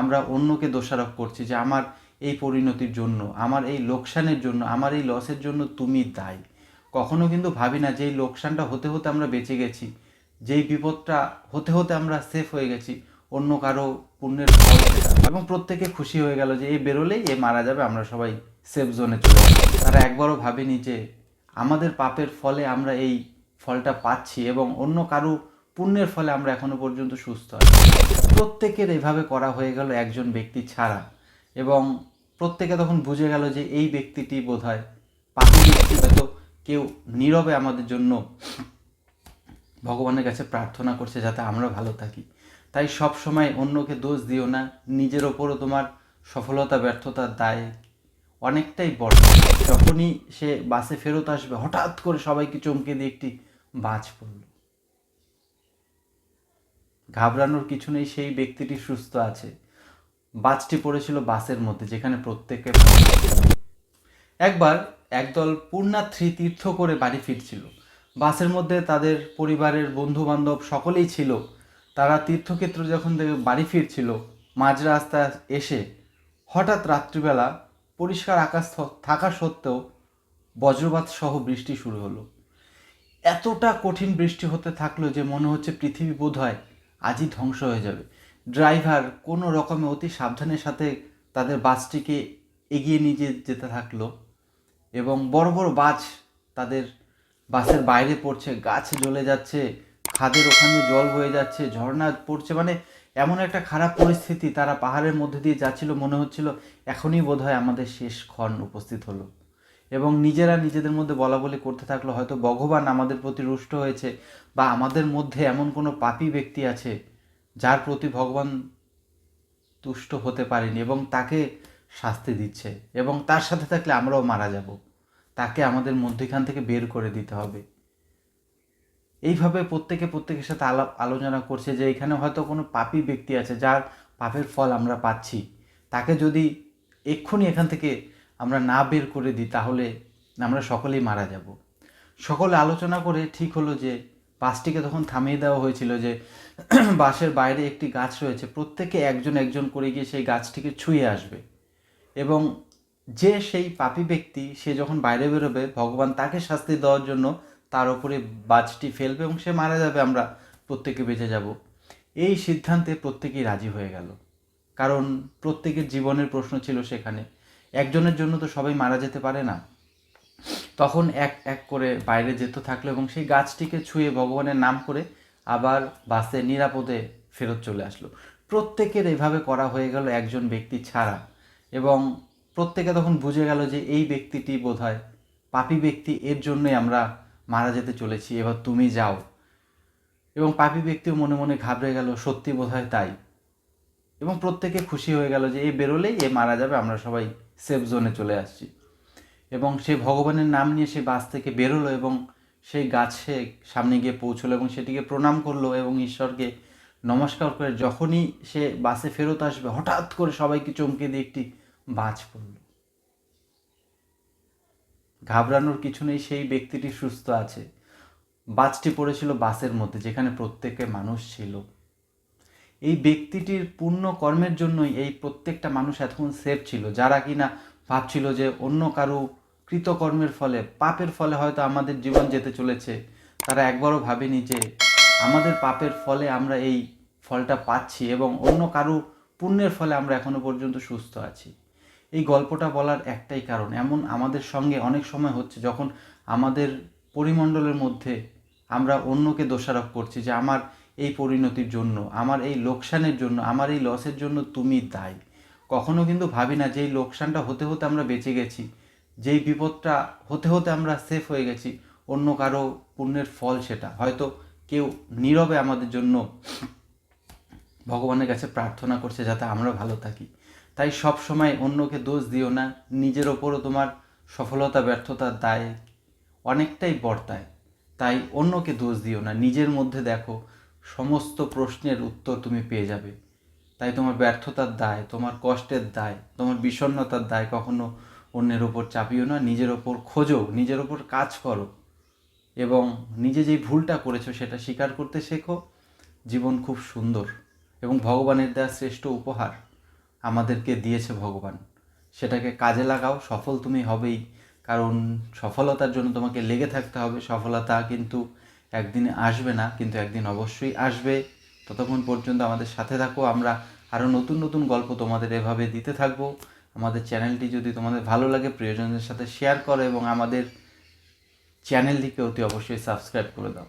আমরা অন্যকে দোষারোপ করছি যে আমার এই পরিণতির জন্য, আমার এই লোকসানের জন্য, আমার এই লসের জন্য তুমি দায়ী। কখনো কিন্তু ভাবি না যে এই লোকসানটা হতে হতে আমরা বেঁচে গেছি, যেই বিপদটা হতে হতে আমরা সেফ হয়ে গেছি, অন্য কারও পুণ্যের এবং প্রত্যেকে খুশি হয়ে গেল যে এ বেরোলেই এ মারা যাবে, আমরা সবাই সেফ জোনে চলে তারা একবারও ভাবেনি যে আমাদের পাপের ফলে আমরা এই ফলটা পাচ্ছি এবং অন্য কারও পুণ্যের ফলে আমরা এখনও পর্যন্ত সুস্থ আছি। প্রত্যেকের এভাবে করা হয়ে গেল একজন ব্যক্তি ছাড়া। এবং প্রত্যেকে তখন বুঝে গেল যে এই ব্যক্তিটি বোধ হয় পাপি ব্যক্তি, হয়তো কেউ নীরবে আমাদের জন্য ভগবানের কাছে প্রার্থনা করছে যাতে আমরা ভালো থাকি। তাই সব সময় অন্যকে দোষ দিও না, নিজের ওপরও তোমার সফলতা ব্যর্থতার দায় অনেকটাই বড়। যখনই সে বাসে ফেরত আসবে, হঠাৎ করে সবাইকে চমকে দিয়ে একটি বাজ পড়ল। ঘাবড়ানোর কিছু নেই, সেই ব্যক্তিটি সুস্থ আছে। বাসটি পড়েছিল বাসের মধ্যে, যেখানে প্রত্যেকে একবার একদল পুণ্যার্থী তীর্থ করে বাড়ি ফিরছিল। বাসের মধ্যে তাদের পরিবারের বন্ধু বান্ধব সকলেই ছিল। তারা তীর্থক্ষেত্র যখন থেকে বাড়ি ফিরছিল, মাঝ রাস্তায় এসে হঠাৎ রাত্রিবেলা পরিষ্কার আকাশ থাকা সত্ত্বেও বজ্রপাত সহ বৃষ্টি শুরু হলো। এতটা কঠিন বৃষ্টি হতে থাকল যে মনে হচ্ছে পৃথিবী বোধ হয় আজই ধ্বংস হয়ে যাবে। ড্রাইভার কোনো রকমে অতি সাবধানের সাথে তাদের বাসটিকে এগিয়ে নিয়ে যেতে থাকল এবং বড় বড় বাজ তাদের বাসের বাইরে পড়ছে, গাছ জ্বলে যাচ্ছে, খাদের ওখানে জল বয়ে যাচ্ছে, ঝর্ণা পড়ছে মানে এমন একটা খারাপ পরিস্থিতি তারা পাহাড়ের মধ্যে দিয়ে যাচ্ছিল, মনে হচ্ছিল এখনই বোধহয় আমাদের শেষ ক্ষণ উপস্থিত হলো। এবং নিজেরা নিজেদের মধ্যে বলা বলি করতে থাকল হয়তো ভগবান আমাদের প্রতি রুষ্ট হয়েছে বা আমাদের মধ্যে এমন কোনো পাপী ব্যক্তি আছে যার প্রতি ভগবান তুষ্ট হতে পারেনি এবং তাকে শাস্তি দিচ্ছে এবং তার সাথে থাকলে আমরাও মারা যাব। তাকে আমাদের মধ্যেখান থেকে বের করে দিতে হবে। এইভাবে প্রত্যেকে প্রত্যেকের সাথে আলাপ আলোচনা করছে যে এখানে হয়তো কোনো পাপী ব্যক্তি আছে যার পাপের ফল আমরা পাচ্ছি। তাকে যদি এক্ষুনি এখান থেকে আমরা না বের করে দিই, তাহলে আমরা সকলেই মারা যাব। সকলে আলোচনা করে ঠিক হলো যে, বাসটিকে তখন থামিয়ে দেওয়া হয়েছিল যে বাসের বাইরে একটি গাছ রয়েছে, প্রত্যেকে একজন একজন করে গিয়ে সেই গাছটিকে ছুঁয়ে আসবে। এবং যে সেই পাপী ব্যক্তি, সে যখন বাইরে বেরোবে, ভগবান তাকে শাস্তি দেওয়ার জন্য তার উপরে বাজটি ফেলবে এবং সে মারা যাবে, আমরা প্রত্যেকে বেঁচে যাব। এই সিদ্ধান্তে প্রত্যেকেই রাজি হয়ে গেল। কারণ প্রত্যেকের জীবনের প্রশ্ন ছিল সেখানে একজনের জন্য তো সবাই মারা যেতে পারে না। তখন এক এক করে বাইরে যেতে থাকল এবং সেই গাছটিকে ছুঁয়ে ভগবানের নাম করে আবার বাসে নিরাপদে ফেরত চলে আসলো। প্রত্যেকের এভাবে করা হয়ে গেল একজন ব্যক্তি ছাড়া এবং প্রত্যেকে তখন বুঝে গেল যে এই ব্যক্তিটি বোধহয় পাপী ব্যক্তি, এর জন্যই আমরা মারা যেতে চলেছি, এবার তুমি যাও। এবং পাপি ব্যক্তিও মনে মনে ঘাবড়ে গেল, সত্যি বোধহয় তাই। এবং প্রত্যেকে খুশি হয়ে গেল যে এ বেরোলেই এ মারা যাবে, আমরা সবাই সেফ জোনে চলে আসছি। এবং সে ভগবানের নাম নিয়ে সে বাস থেকে বেরোলো এবং সেই গাছে সামনে গিয়ে পৌঁছলো এবং সেটিকে প্রণাম করল এবং ঈশ্বরকে নমস্কার করে যখনই সে বাসে ফেরত আসবে, হঠাৎ করে সবাইকে চমকে দিয়ে একটি বাজ পড়ল। ঘাবড়ানোর কিছু নেই, সেই ব্যক্তিটি সুস্থ আছে। বাজটি পড়েছিল বাসের মধ্যে, যেখানে প্রত্যেকে মানুষ ছিল। এই ব্যক্তিটির পূর্ণ কর্মের জন্যই এই প্রত্যেকটা মানুষ এতক্ষণ সেফ ছিল। যারা কিনা ভাবছিল যে অন্য কারও কৃতকর্মের ফলে, পাপের ফলে হয়তো আমাদের জীবন যেতে চলেছে, তারা একবারও ভাবেনি যে আমাদের পাপের ফলে আমরা এই ফলটা পাচ্ছি এবং অন্য কারও পুণ্যের ফলে আমরা এখনও পর্যন্ত সুস্থ আছি। এই গল্পটা বলার একটাই কারণ, এমন আমাদের সঙ্গে অনেক সময় হচ্ছে যখন আমাদের পরিমণ্ডলের মধ্যে আমরা অন্যকে দোষারোপ করছি যে আমার এই পরিণতির জন্য, আমার এই লোকসানের জন্য, আমার এই লসের জন্য তুমি দায়ী। কখনো কিন্তু ভাবি না যে এই লোকসানটা হতে হতে আমরা বেঁচে গেছি। যেই বিপদটা হতে হতে আমরা সেফ হয়ে গেছি, অন্য কারও পুণ্যের ফল সেটা। হয়তো কেউ নীরবে আমাদের জন্য ভগবানের কাছে প্রার্থনা করছে যাতে আমরা ভালো থাকি। তাই সব সময় অন্যকে দোষ দিও না, নিজের ওপরও তোমার সফলতা ব্যর্থতার দায় অনেকটাই বর্তায়। তাই অন্যকে দোষ দিও না, নিজের মধ্যে দেখো সমস্ত প্রশ্নের উত্তর তুমি পেয়ে যাবে। তাই তোমার ব্যর্থতার দায়, তোমার কষ্টের দায়, তোমার বিষণ্ণতার দায় কখনো অন্যের ওপর চাপিও না, নিজের ওপর খোঁজো, নিজের ওপর কাজ করো। এবং নিজে যেই ভুলটা করেছ সেটা স্বীকার করতে শেখো। জীবন খুব সুন্দর এবং ভগবানের দেওয়া শ্রেষ্ঠ উপহার আমাদেরকে দিয়েছে ভগবান। সেটাকে কাজে লাগাও, সফল তুমি হবেই। কারণ সফলতার জন্য তোমাকে লেগে থাকতে হবে, সফলতা কিন্তু একদিনে আসবে না, কিন্তু একদিন অবশ্যই আসবে। ততক্ষণ পর্যন্ত আমাদের সাথে থাকো। আমরা আরও নতুন নতুন গল্প তোমাদের এভাবে দিতে থাকব। আমাদের চ্যানেলটি যদি তোমাদের ভালো লাগে, প্রিয়জনদের সাথে শেয়ার করো এবং আমাদের চ্যানেলটিকে অতি অবশ্যই সাবস্ক্রাইব করে দাও।